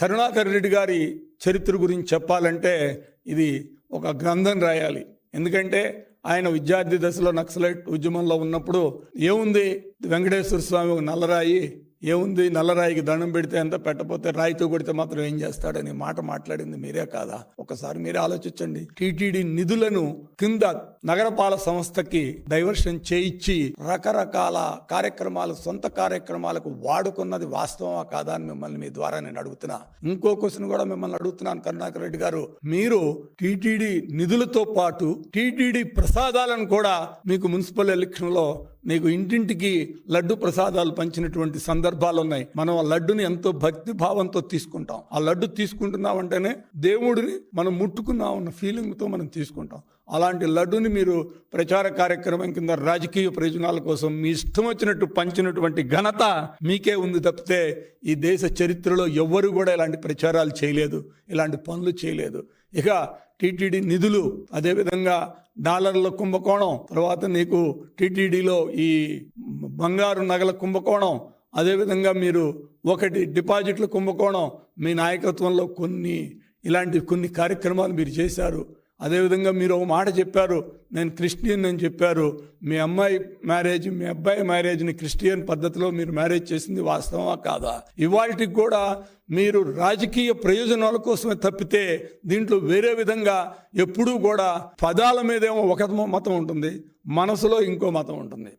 కరుణాకర్ రెడ్డి గారి చరిత్ర గురించి చెప్పాలంటే ఇది ఒక గ్రంథం రాయాలి. ఎందుకంటే ఆయన విద్యార్థి దశలో నక్సలైట్ ఉద్యమంలో ఉన్నప్పుడు ఏముంది? వెంకటేశ్వర స్వామి ఒక నల్లరాయి ఏముంది నల్లరాయికి దండం పెడితే ఎంత పెట్టపోతే రాయితో కొడితే మాత్రం ఏం చేస్తాడని మాట మాట్లాడింది మీరే కాదా? ఒకసారి మీరే ఆలోచించండి. టీటీడీ నిధులను కింద నగరపాల సంస్థకి డైవర్షన్ చేయించి రకరకాల కార్యక్రమాలు సొంత కార్యక్రమాలకు వాడుకున్నది వాస్తవమా కాదా అని మిమ్మల్ని మీ ద్వారా నేను అడుగుతున్నా. ఇంకో క్వశ్చన్ కూడా మిమ్మల్ని అడుగుతున్నాను కరుణాకర్ రెడ్డి గారు. మీరు టీటీడీ నిధులతో పాటు టీటీడీ ప్రసాదాలను కూడా మీకు మున్సిపల్ ఎలక్షన్లో నీకు ఇంటింటికి లడ్డు ప్రసాదాలు పంచినటువంటి సందర్భాలు ఉన్నాయి. మనం ఆ లడ్డుని ఎంతో భక్తి భావంతో తీసుకుంటాం. ఆ లడ్డు తీసుకుంటున్నామంటేనే దేవుడిని మనం ముట్టుకున్నాం అన్న ఫీలింగ్తో మనం తీసుకుంటాం. అలాంటి లడ్డుని మీరు ప్రచార కార్యక్రమం కింద రాజకీయ ప్రయోజనాల కోసం మీ ఇష్టం వచ్చినట్టు పంచినటువంటి ఘనత మీకే ఉంది తప్పితే ఈ దేశ చరిత్రలో ఎవ్వరు కూడా ఇలాంటి ప్రచారాలు చేయలేదు. ఇలాంటి పనులు చేయలేదు. ఇక టీటీడీ నిధులు అదేవిధంగా డాలర్ల కుంభకోణం తర్వాత నీకు టీటీడీలో ఈ బంగారు నగల కుంభకోణం అదేవిధంగా మీరు ఒకటి డిపాజిట్ల కుంభకోణం మీ నాయకత్వంలో కొన్ని ఇలాంటి కొన్ని కార్యక్రమాలు మీరు చేశారు. అదేవిధంగా మీరు ఒక మాట చెప్పారు నేను క్రిస్టియన్ అని చెప్పారు మీ అమ్మాయి మ్యారేజ్ మీ అబ్బాయి మ్యారేజ్ని క్రిస్టియన్ పద్ధతిలో మీరు మ్యారేజ్ చేసింది వాస్తవమా కాదా? ఇవాళకి కూడా మీరు రాజకీయ ప్రయోజనాల కోసమే తప్పితే దీంట్లో వేరే విధంగా ఎప్పుడూ కూడా పదాల మీదేమో ఒక మతం ఉంటుంది మనసులో ఇంకో మతం ఉంటుంది.